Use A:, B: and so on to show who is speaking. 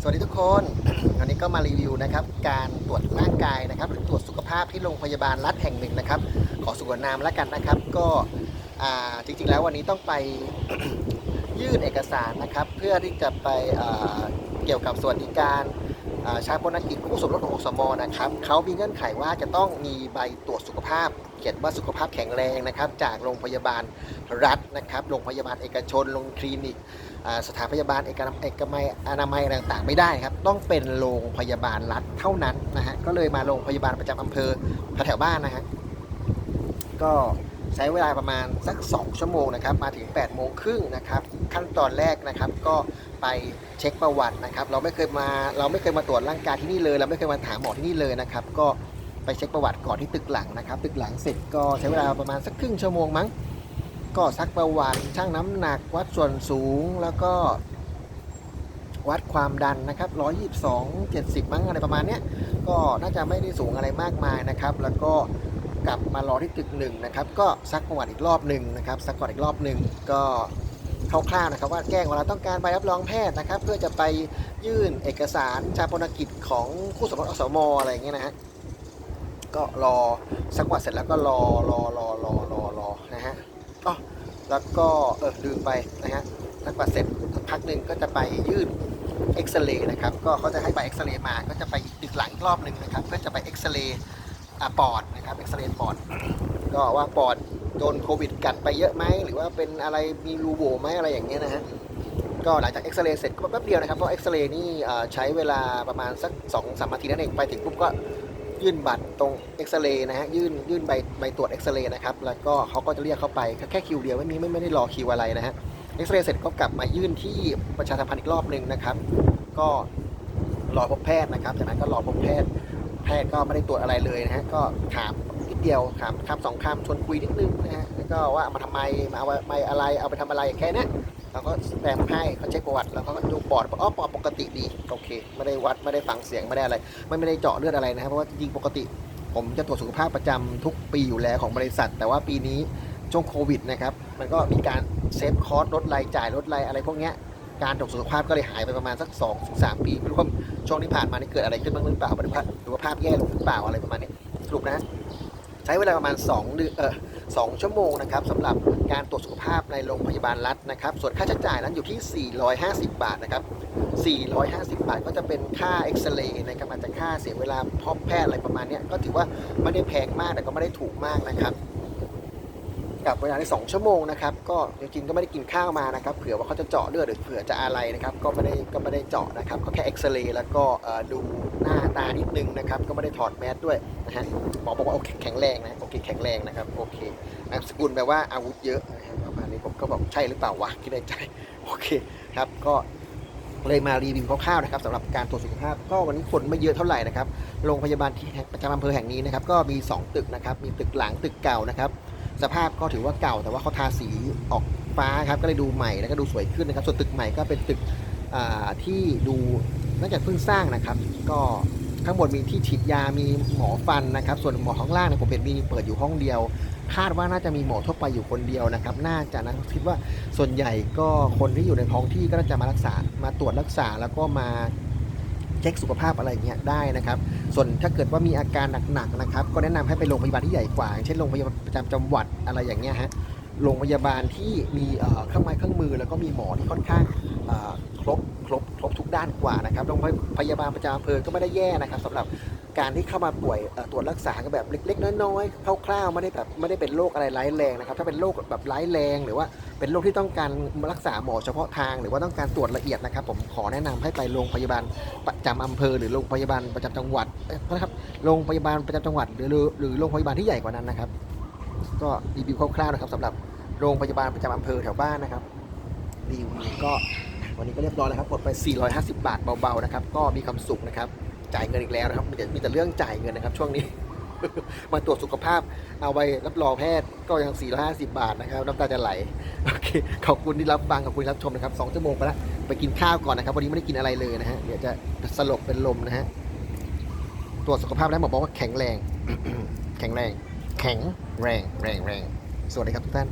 A: สวัสดีทุกคน วันนี้ก็มารีวิวนะครับ การตรวจร่างกายนะครับ หรือตรวจสุขภาพที่โรงพยาบาลรัฐแห่งหนึ่งนะครับ ขอสุขนามแล้วกันนะครับ ก็จริงๆแล้ววันนี้ต้องไป ยื่นเอกสารนะครับ เพื่อที่จะไปเกี่ยวกับสวัสดิการ ชาปนกิจคู่สมรสของอสมนะครับเขามีเงื่อนไขว่าจะต้องมีใบตรวจสุขภาพ เขียนว่าสุขภาพแข็งแรงนะครับ จากโรงพยาบาลรัฐนะครับโรงพยาบาลเอกชนโรงคลินิกสถานพยาบาลเอกเอกมัยอนามัยอะไรต่างๆ ไม่ได้ครับ ต้องเป็นโรงพยาบาลรัฐเท่านั้นนะฮะก็เลยมาโรงพยาบาลประจำอำเภอแถวบ้านนะฮะก็ใช้เวลาประมาณสัก 2 ชั่วโมงนะครับ มาถึง8โมงครึ่งนะครับ ขั้นตอนแรกนะครับ ก็ ไปเช็คประวัตินะครับ เราไม่เคยมาเราไม่เคยมาตรวจร่างกายที่นี่เลย เราไม่เคยมาถามหมอที่นี่เลยนะครับ ก็ไปเช็คประวัติก่อนที่ตึกหลังนะครับ ตึกหลังเสร็จก็ใช้เวลาประมาณสักครึ่งชั่วโมงมั้ง ก็ซักประวัติชั่งน้ำหนักวัดส่วนสูงแล้วก็ วัดความดันนะครับ122 70 มั้งอะไรประมาณเนี้ยก็น่าจะไม่ได้สูงอะไรมากมายนะครับ แล้วก็กลับมารอที่ตึกหนึ่งนะครับ ก็ซักประวัติอีกรอบหนึ่งนะครับซักประวัติอีกรอบหนึ่งก็ คร่าวๆนะครับ ว่าแจ้งว่าเราต้องการใบรับรองแพทย์นะครับ เพื่อจะไปยื่นเอกสารชาปนกิจของคู่สมรสอสมอะไรอย่างเงี้ยนะฮะก็รอซักวัติเสร็จแล้วก็รอรอรอรอรอรอนะฮะอ๋อแล้วก็เออลืมไปนะฮะซักวัติเสร็จสักพักหนึ่งก็จะไปยื่นเอ็กซเรย์นะครับก็เขาจะให้ใบเอ็กซเรย์มาก็จะไปดึกหลังอีกรอบหนึ่งนะครับเพื่อจะไปเอ็กซเรย์ปอดนะครับเอ็กซเรย์ปอดก็ว่าปอด โดนโควิดกัดไปเยอะไหมหรือว่าเป็นอะไรมีรูโหว่ไหมอะไรอย่างเงี้ยนะฮะก็หลังจากเอ็กซเรย์เสร็จก็แป๊บเดียวนะครับเพราะเอ็กซเรย์นี่ใช้เวลาประมาณสัก2อสามนาทีนั่นเองไปถึงปุ๊บก็ยื่นบัตรตรงเอ็กซเรย์นะฮะยื่นยื่นใบใบตรวจเอ็กซเรย์นะครับแล้วก็เขาก็จะเรียกเข้าไปแค่คิวเดียวไม่มีไม่ไม่ได้รอคิวอะไรนะฮะเอ็กซเรย์เสร็จก็กลับมายื่นที่ประชาสัมพันธ์อีกรอบหนึ่งนะครับ ก็รอพบแพทย์นะครับจากนั้นก็รอพบแพทย์แพทย์ก็ไม่ได้ตรวจอะไรเลยนะฮะก็ถาม ดเดียวถามคำสองคำชวนคุยนิดนึงนะฮะแล้วก็ว่าเอามาทำไมมาเอาไปอะไรเอาไปทำอะไรแค่นี้เราก็แปลให้เขาเช็คประวัติแล้วเขาก็ดูปอดบอกอ๋อปอดปกติดีโอเค ไม่ได้วัดไม่ได้ฟังเสียงไม่ได้อะไร ไม่ไม่ได้เจาะเลือดอะไรนะครับเพราะว่าจริงปกติ ผมจะตรวจสุขภาพประจำทุกปีอยู่แล้วของบริษัท แต่ว่าปีนี้ช่วงโควิดนะครับมันก็มีการเซฟคอร์สลดรายจ่ายลดรายอะไรพวกเนี้ยการตรวจสุขภาพก็เลยหายไปประมาณสัก2อถึงสปีไม่รู้ว่าช่วงที่ผ่านมานี่เกิดอะไรขึ้นบ้างหรือเปล่าหรือว่าหรือว่าภาพแย่ลงหรือเปล่าอะไรประมาณนี้สรุปนะ ใช้เวลาประมาณ2เดือนเออสชั่วโมงนะครับสำหรับการตรวจสุขภาพในโรงพยาบาลรัฐนะครับ ส่วนค่าใช้จ่ายนั้นอยู่ที่ 450 บาทนะครับ 450 บาทก็จะเป็นค่าเอ็กซเรย์นะครับอาจจะค่าเสียเวลาพบแพทย์อะไรประมาณนี้ก็ถือว่าไม่ได้แพงมากแต่ก็ไม่ได้ถูกมากนะครับ กับเวลาใน2ชั่วโมงนะครับก็จริงๆก็ไม่ได้กินข้าวมานะครับเผื่อว่าเขาจะเจาะเลือดหรือเผื่อจะอะไรนะครับก็ไม่ได้ก็ไม่ได้เจาะนะครับก็แค่เอ็กซเรย์แล้วก็ดูหน้าตานิดนึงนะครับก็ไม่ได้ถอดแมสด้วยนะฮะหมอบอกว่าโอเคแข็งแรงนะโอเคแข็งแรงนะครับโอเคนามสกุลแปลว่าอาวุธเยอะนะฮะประมาณนี้ผมก็บอกใช่หรือเปล่าวะคิดในใจโอเคครับก็เลยมารีวิวคร่าวๆนะครับสำหรับการตรวจสุขภาพ ก็วันนี้คนไม่เยอะเท่าไหร่นะครับโรงพยาบาลที่ประจำอำเภอแห่งนี้นะครับก็มี 2 ตึกนะครับมีตึกหลังตึกเก่านะครับ สภาพก็ถือว่าเก่าแต่ว่าเขาทาสีออกฟ้าครับ ก็เลยดูใหม่แล้วก็ดูสวยขึ้นนะครับ ส่วนตึกใหม่ก็เป็นตึกที่ดูน่าจะเพิ่งสร้างนะครับ ก็ข้างบนมีที่ฉีดยา มีหมอฟันนะครับ ส่วนหมอข้างล่างเนี่ยผมเห็นมีเปิดอยู่ห้องเดียว คาดว่าน่าจะมีหมอทั่วไปอยู่คนเดียวนะครับ น่าจะนะคิดว่าส่วนใหญ่ก็คนที่อยู่ในท้องที่ก็น่าจะมารักษา มาตรวจรักษาแล้วก็มา เช็คสุขภาพอะไรอย่างเงี้ยได้นะครับ ส่วนถ้าเกิดว่ามีอาการหนักๆนะครับ ก็แนะนำให้ไปโรงพยาบาลที่ใหญ่กว่าอย่างเช่นโรงพยาบาลประจำจังหวัดอะไรอย่างเงี้ยฮะโรงพยาบาลที่มีเครื่องไม้เครื่องมือ แล้วก็มีหมอที่ค่อนข้างครบครบครบทุกด้านกว่านะครับโรงพยาบาลประจำอำเภอก็ไม่ได้แย่นะครับสำหรับ การที่เข้ามาป่วยตรวจรักษาก็แบบเล็ก ๆน้อยๆคร่าวๆไม่ได้แบบไม่ได้เป็นโรคอะไรร้ายแรงนะครับถ้าเป็นโรคแบบร้ายแรงหรือว่าเป็นโรคที่ต้องการรักษาหมอเฉพาะทาง หรือว่าต้องการตรวจละเอียดนะครับ ผมขอแนะนำให้ไปโรงพยาบาลประจำอำเภอ หรือโรงพยาบาลประจำจังหวัดนะครับโรงพยาบาลประจำจังหวัด หรือหรือโรงพยาบาลที่ใหญ่กว่านั้นนะครับ ก็รีวิวคร่าวๆนะครับสำหรับโรงพยาบาลประจำอำเภอแถวบ้านนะครับรีวิวก็วันนี้ก็เรียบร้อยแล้วครับหมดไป 450 บาทเบาๆนะครับ ก็มีความสุขนะครับ จ่ายเงินอีกแล้วนะครับมีแต่มีแต่เรื่องจ่ายเงินนะครับ ช่วงนี้ มาตรวจสุขภาพ เอาไปรับรองแพทย์ก็ยัง 450 บาทนะครับ น้ำตาจะไหล โอเค ขอบคุณที่รับฟัง ขอบคุณที่รับชมนะครับ2ชั่วโมงไปล้วไปกินข้าวก่อนนะครับ วันนี้ไม่ได้กินอะไรเลยนะฮะ เดี๋ยวจะสลบเป็นลมนะฮะ ตรวจสุขภาพแล้วหมอบอกว่าแข็งแรง แข็งแรง แข็งแรง แรงแรง สวัสดีครับทุกท่าน